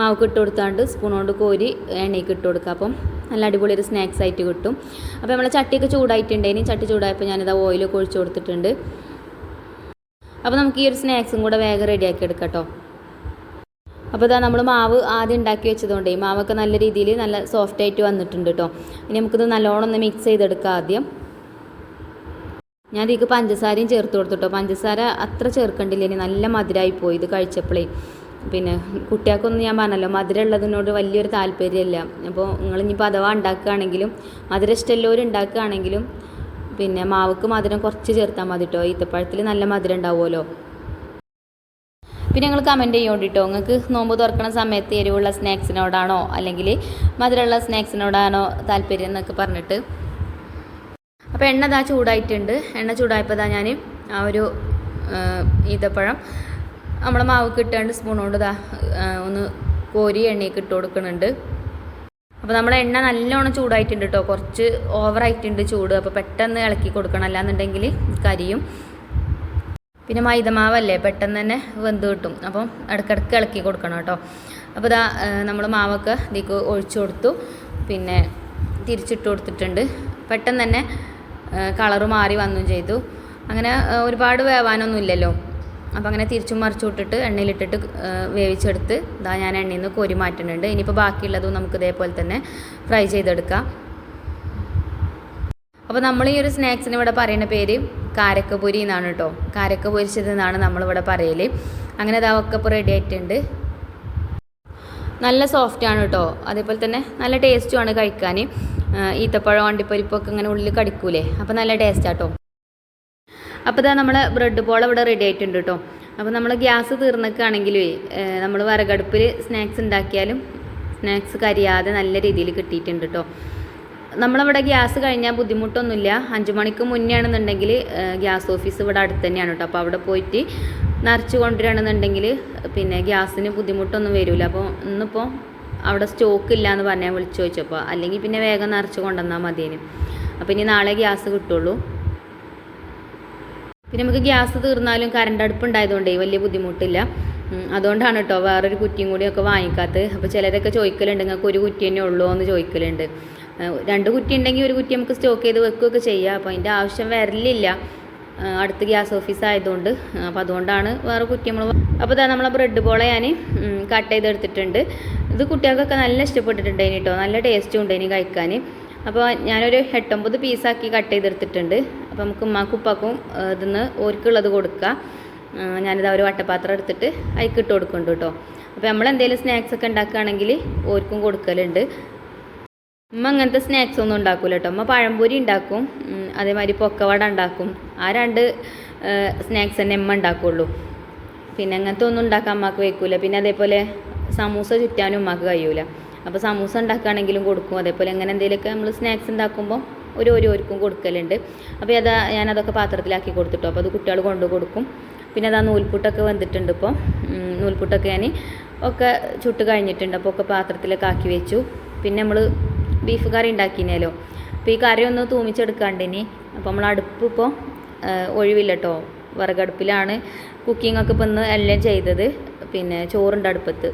മാവ് ഇട്ട് കൊടുത്താണ്ട് സ്പൂൺ കൊണ്ട് കോരി എണ്ണയ്ക്ക് ഇട്ട് കൊടുക്കുക. അപ്പം നല്ല അടിപൊളി ഒരു സ്നാക്സ് ആയിട്ട് കിട്ടും. അപ്പോൾ നമ്മളെ ചട്ടിയൊക്കെ ചൂടായിട്ടുണ്ടേനി ചട്ടി ചൂടായപ്പോൾ ഞാനിതാ ഓയിലൊക്കെ ഒഴിച്ച് കൊടുത്തിട്ടുണ്ട്. അപ്പോൾ നമുക്ക് ഈ ഒരു സ്നാക്സും കൂടെ വേഗം റെഡിയാക്കി എടുക്കാം കേട്ടോ. അപ്പോൾ ഇതാ നമ്മൾ മാവ് ആദ്യം ഉണ്ടാക്കി വെച്ചതുകൊണ്ട് മാവൊക്കെ നല്ല രീതിയിൽ നല്ല സോഫ്റ്റായിട്ട് വന്നിട്ടുണ്ട് കേട്ടോ ഇനി നമുക്കിത് നല്ലോണം ഒന്ന് മിക്സ് ചെയ്തെടുക്കാം ആദ്യം. ഞാൻ ഇതിക്ക് പഞ്ചസാരയും ചേർത്ത് കൊടുത്തിട്ടോ പഞ്ചസാര അത്ര ചേർക്കണ്ടില്ല. ഇനി നല്ല മധുരമായി പോയി ഇത് കഴിച്ചപ്പോഴേ പിന്നെ കുട്ടികൾക്കൊന്നും ഞാൻ പറഞ്ഞല്ലോ മധുരം ഉള്ളതിനോട് വലിയൊരു താല്പര്യമില്ല. അപ്പോൾ നിങ്ങൾ ഇനിയിപ്പോൾ അഥവാ ഉണ്ടാക്കുകയാണെങ്കിലും മധുരം ഇഷ്ടമുള്ളവർ ഉണ്ടാക്കുകയാണെങ്കിലും പിന്നെ മാവുക്ക് മധുരം കുറച്ച് ചേർത്താൽ മതി കേട്ടോ ഈത്തപ്പഴത്തിൽ നല്ല മധുരം ഉണ്ടാവുമല്ലോ. പിന്നെ നിങ്ങൾ കമന്റ് ചെയ്യോണ്ട് കേട്ടോ നിങ്ങൾക്ക് നോമ്പ് തുറക്കുന്ന സമയത്ത് എരിവുള്ള സ്നാക്സിനോടാണോ അല്ലെങ്കിൽ മധുരമുള്ള സ്നാക്സിനോടാണോ താല്പര്യം എന്നൊക്കെ പറഞ്ഞിട്ട്. അപ്പോൾ എണ്ണ ഇതാ ചൂടായിട്ടുണ്ട്. എണ്ണ ചൂടായപ്പോൾ ഇതാ ഞാൻ ആ ഒരു ഈത്തപ്പഴം നമ്മളെ മാവ് കിട്ടാണ്ട് സ്പൂൺ കൊണ്ട് ഇതാ ഒന്ന് കോരി എണ്ണയ്ക്ക് ഇട്ട് കൊടുക്കുന്നുണ്ട്. അപ്പോൾ നമ്മളെ എണ്ണ നല്ലോണം ചൂടായിട്ടുണ്ട് കേട്ടോ കുറച്ച് ഓവറായിട്ടുണ്ട് ചൂട്. അപ്പോൾ പെട്ടെന്ന് ഇളക്കി കൊടുക്കണം. അല്ലാന്നുണ്ടെങ്കിൽ കരിയും പിന്നെ മൈദമാവല്ലേ പെട്ടെന്ന് തന്നെ വെന്ത് കിട്ടും. അപ്പം ഇടയ്ക്കിടയ്ക്ക് ഇളക്കി കൊടുക്കണം കേട്ടോ. അപ്പോൾ ഇതാ നമ്മൾ മാവൊക്കെ ഇതിലേക്ക് ഒഴിച്ചു കൊടുത്തു. പിന്നെ തിരിച്ചിട്ട് കൊടുത്തിട്ടുണ്ട്. പെട്ടെന്ന് തന്നെ കളറ് മാറി വന്നും ചെയ്തു. അങ്ങനെ ഒരുപാട് വേവാനൊന്നും ഇല്ലല്ലോ. അപ്പോൾ അങ്ങനെ തിരിച്ചും മറിച്ചു വിട്ടിട്ട് എണ്ണയിലിട്ടിട്ട് വേവിച്ചെടുത്ത് ഇതാ ഞാൻ എണ്ണയിൽ നിന്ന് കോരി മാറ്റുന്നുണ്ട്. ഇനിയിപ്പോൾ ബാക്കിയുള്ളതും നമുക്ക് ഇതേപോലെ തന്നെ ഫ്രൈ ചെയ്തെടുക്കാം. അപ്പോൾ നമ്മൾ ഈ ഒരു സ്നാക്സിന് ഇവിടെ പറയുന്ന പേര് കാരക്കപ്പൊരി എന്നാണ് കേട്ടോ കാരക്ക പൊരിച്ചത് എന്നാണ് നമ്മളിവിടെ പറയൽ അങ്ങനെ അതൊക്കെ ഇപ്പോൾ റെഡി ആയിട്ടുണ്ട്. നല്ല സോഫ്റ്റ് ആണ് കേട്ടോ അതേപോലെ തന്നെ നല്ല ടേസ്റ്റും ആണ് കഴിക്കാൻ ഈത്തപ്പഴം അണ്ടിപ്പരിപ്പൊക്കെ ഇങ്ങനെ ഉള്ളിൽ കടിക്കൂലേ? അപ്പോൾ നല്ല ടേസ്റ്റ് ആട്ടോ അപ്പോൾ ഇതാ നമ്മൾ ബ്രെഡ് ബോൾ ഇവിടെ റെഡി ആയിട്ടുണ്ട് കേട്ടോ അപ്പോൾ നമ്മൾ ഗ്യാസ് തീർന്നൊക്കെയാണെങ്കിലേ നമ്മൾ വിറകടുപ്പിൽ സ്നാക്സ് ഉണ്ടാക്കിയാലും സ്നാക്സ് കരിയാതെ നല്ല രീതിയിൽ കിട്ടിയിട്ടുണ്ട് കേട്ടോ നമ്മളവിടെ ഗ്യാസ് കഴിഞ്ഞാൽ ബുദ്ധിമുട്ടൊന്നുമില്ല. അഞ്ച് മണിക്ക് മുന്നേ ആണെന്നുണ്ടെങ്കിൽ ഗ്യാസ് ഓഫീസ് ഇവിടെ അടുത്ത് തന്നെയാണ് കേട്ടോ. അപ്പോൾ അവിടെ പോയിട്ട് നിറച്ച് കൊണ്ടുവരികയാണെന്നുണ്ടെങ്കിൽ പിന്നെ ഗ്യാസിന് ബുദ്ധിമുട്ടൊന്നും വരില്ല. അപ്പോൾ ഇന്നിപ്പോൾ അവിടെ സ്റ്റോക്ക് ഇല്ല എന്ന് പറഞ്ഞാൽ വിളിച്ചു ചോദിച്ചപ്പോൾ അല്ലെങ്കിൽ പിന്നെ വേഗം നിറച്ച് കൊണ്ടുവന്നാൽ മതിയേന്. അപ്പോൾ ഇനി നാളെ ഗ്യാസ് കിട്ടുള്ളൂ. പിന്നെ നമുക്ക് ഗ്യാസ് തീർന്നാലും കറണ്ട് അടുപ്പ് ഉണ്ടായതുകൊണ്ടേ വലിയ ബുദ്ധിമുട്ടില്ല. അതുകൊണ്ടാണ് കേട്ടോ വേറൊരു കുറ്റിയും കൂടിയൊക്കെ വാങ്ങിക്കാത്തത്. അപ്പോൾ ചിലരൊക്കെ ചോദിക്കലുണ്ട് നിങ്ങൾക്ക് ഒരു കുറ്റി തന്നെ ഉള്ളൂ എന്ന് ചോദിക്കലുണ്ട്. രണ്ട് കുറ്റി ഉണ്ടെങ്കിൽ ഒരു കുറ്റി നമുക്ക് സ്റ്റോക്ക് ചെയ്ത് വെക്കുകയൊക്കെ ചെയ്യാം. അപ്പോൾ അതിന്റെ ആവശ്യം വരലില്ല. അടുത്ത് ഗ്യാസ് ഓഫീസ് ആയതുകൊണ്ട്. അപ്പോൾ അതുകൊണ്ടാണ് വേറെ കുറ്റി നമ്മൾ അപ്പോൾ ഇതാ നമ്മളെ ബ്രെഡ് ബോള ഞാൻ കട്ട് ചെയ്തെടുത്തിട്ടുണ്ട്. ഇത് കുട്ടികൾക്കൊക്കെ നല്ല ഇഷ്ടപ്പെട്ടിട്ടുണ്ട് കേട്ടോ. നല്ല ടേസ്റ്റും ഉണ്ട് ഇനി കഴിക്കാൻ. അപ്പോൾ ഞാനൊരു എട്ടൊമ്പത് പീസാക്കി കട്ട് ചെയ്തെടുത്തിട്ടുണ്ട്. അപ്പോൾ നമുക്ക് ഉമ്മാക്കും ഉപ്പാക്കും ഇതിന്ന് ഓർക്കുള്ളത് കൊടുക്കുക. ഞാനിത് ഒരു വട്ടപ്പാത്രം എടുത്തിട്ട് അതിക്കിട്ട് കൊടുക്കുന്നുണ്ട് കേട്ടോ. അപ്പോൾ നമ്മൾ എന്തെങ്കിലും സ്നാക്സ് ഒക്കെ ഉണ്ടാക്കുകയാണെങ്കിൽ ഓർക്കും കൊടുക്കലുണ്ട്. ഉമ്മ അങ്ങനത്തെ സ്നാക്സ് ഒന്നും ഉണ്ടാക്കൂല കേട്ടോ ഉമ്മ പഴംപൊരി ഉണ്ടാക്കും അതേമാതിരി പൊക്കവട ഉണ്ടാക്കും. ആ രണ്ട് സ്നാക്സ് തന്നെ ഉമ്മ ഉണ്ടാക്കുള്ളൂ. പിന്നെ അങ്ങനത്തെ ഒന്നും ഉണ്ടാക്കാൻ അമ്മയ്ക്ക് വയ്ക്കൂല പിന്നെ അതേപോലെ സമൂസ ചുറ്റാനും ഉമ്മക്ക് കഴിയൂല. അപ്പോൾ സമൂസ ഉണ്ടാക്കുകയാണെങ്കിലും കൊടുക്കും. അതേപോലെ അങ്ങനെ എന്തെങ്കിലുമൊക്കെ നമ്മൾ സ്നാക്സ് ഉണ്ടാക്കുമ്പോൾ ഒരു ഓരോർക്കും കൊടുക്കലുണ്ട്. അപ്പോൾ അതാ ഞാനതൊക്കെ പാത്രത്തിലാക്കി കൊടുത്തിട്ടു. അപ്പോൾ അത് കുട്ടികൾ കൊണ്ടു കൊടുക്കും. പിന്നെ അതാ നൂൽപുട്ടൊക്കെ വന്നിട്ടുണ്ട് ഇപ്പോൾ നൂൽപുട്ടൊക്കെ ഞാൻ ഒക്കെ ചുട്ട് കഴിഞ്ഞിട്ടുണ്ട്. അപ്പോൾ ഒക്കെ പാത്രത്തിലൊക്കെ ആക്കി വെച്ചു. പിന്നെ നമ്മൾ ബീഫ് കറി ഉണ്ടാക്കിനേലോ. അപ്പോൾ ഈ കറി ഒന്ന് തൂമിച്ചെടുക്കാണ്ടിനി. അപ്പോൾ നമ്മൾ അടുപ്പ് ഇപ്പോൾ ഒഴിവില്ല കേട്ടോ വിറകടുപ്പിലാണ് കുക്കിംഗ് ഒക്കെ ഇപ്പം ഇന്ന് എല്ലാം ചെയ്തത്. പിന്നെ ചോറുണ്ട് അടുപ്പത്ത്.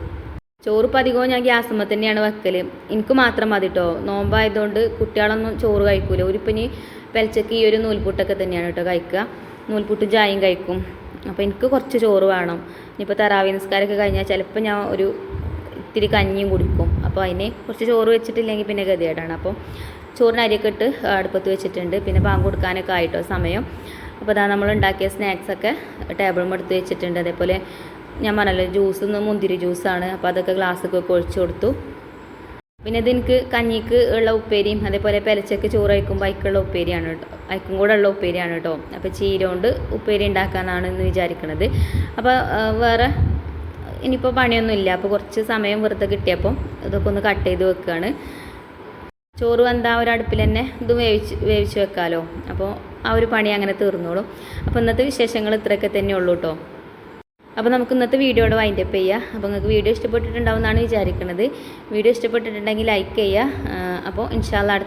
ചോറ് ഇപ്പം അധികവും ഞാൻ ഗ്യാസുമ്മ തന്നെയാണ് വെക്കൽ എനിക്ക് മാത്രം മതി കേട്ടോ നോമ്പായതുകൊണ്ട് കുട്ടികളൊന്നും ചോറ് കഴിക്കൂല. ഒരിപ്പം ഇനി പെലച്ചക്ക് ഈ ഒരു നൂൽപുട്ടൊക്കെ തന്നെയാണ് കേട്ടോ കഴിക്കുക നൂൽപുട്ടും ചായയും കഴിക്കും. അപ്പോൾ എനിക്ക് കുറച്ച് ചോറ് വേണം. ഇനിയിപ്പോൾ തറാവി നിസ്കാരമൊക്കെ കഴിഞ്ഞാൽ ചിലപ്പോൾ ഞാൻ ഒരു ഇത്തിരി കഞ്ഞിയും കുടിക്കും. അപ്പോൾ അതിനെ കുറച്ച് ചോറ് വെച്ചിട്ടില്ലെങ്കിൽ പിന്നെ ഗതികേടാണ്. അപ്പോൾ ചോറിന് അരിയൊക്കെ ഇട്ട് അടുപ്പത്ത് വെച്ചിട്ടുണ്ട്. പിന്നെ പാങ്ക് കൊടുക്കാനൊക്കെ ആയിട്ടോ സമയം. അപ്പോൾ അതാ നമ്മൾ ഉണ്ടാക്കിയ സ്നാക്സൊക്കെ ടേബിളും എടുത്ത് വെച്ചിട്ടുണ്ട്. അതേപോലെ ഞാൻ പറഞ്ഞല്ലോ ജ്യൂസ് ഒന്ന് മുന്തിരി ജ്യൂസാണ് അപ്പോൾ അതൊക്കെ ഗ്ലാസ്സൊക്കെ ഒഴിച്ചു കൊടുത്തു. പിന്നെ ഇതെനിക്ക് കഞ്ഞിക്ക് ഉള്ള ഉപ്പേരിയും അതേപോലെ പെലച്ചക്ക് ചോറ് കഴിക്കുമ്പോൾ അതിക്കുള്ള ഉപ്പേരിയാണ് കേട്ടോ. അതിക്കും കൂടെ ഉള്ള ഉപ്പേരിയാണ് കേട്ടോ. അപ്പോൾ ചീര കൊണ്ട് ഉപ്പേരി ഉണ്ടാക്കാനാണ് എന്ന് വിചാരിക്കുന്നത് അപ്പോൾ വേറെ ഇനിയിപ്പോൾ പണിയൊന്നും ഇല്ല അപ്പോൾ കുറച്ച് സമയം വെറുതെ കിട്ടിയപ്പം ഇതൊക്കെ ഒന്ന് കട്ട് ചെയ്ത് വെക്കുകയാണ് ചോറ് വന്താ ഒരു അടുപ്പിൽ തന്നെ ഇത് വേവിച്ച് വേവിച്ച് വെക്കാമല്ലോ അപ്പോൾ ആ ഒരു പണി അങ്ങനെ തീർന്നോളും. അപ്പോൾ ഇന്നത്തെ വിശേഷങ്ങൾ ഇത്രയൊക്കെ തന്നെ ഉള്ളൂ കേട്ടോ അപ്പോൾ നമുക്ക് ഇന്നത്തെ വീഡിയോയുടെ വൈൻഡപ്പ് ചെയ്യുക അപ്പോൾ നിങ്ങൾക്ക് വീഡിയോ ഇഷ്ടപ്പെട്ടിട്ടുണ്ടാവും എന്നാണ് വിചാരിക്കുന്നത് വീഡിയോ ഇഷ്ടപ്പെട്ടിട്ടുണ്ടെങ്കിൽ ലൈക്ക് ചെയ്യുക. അപ്പോൾ ഇൻഷാല്ല അടുത്ത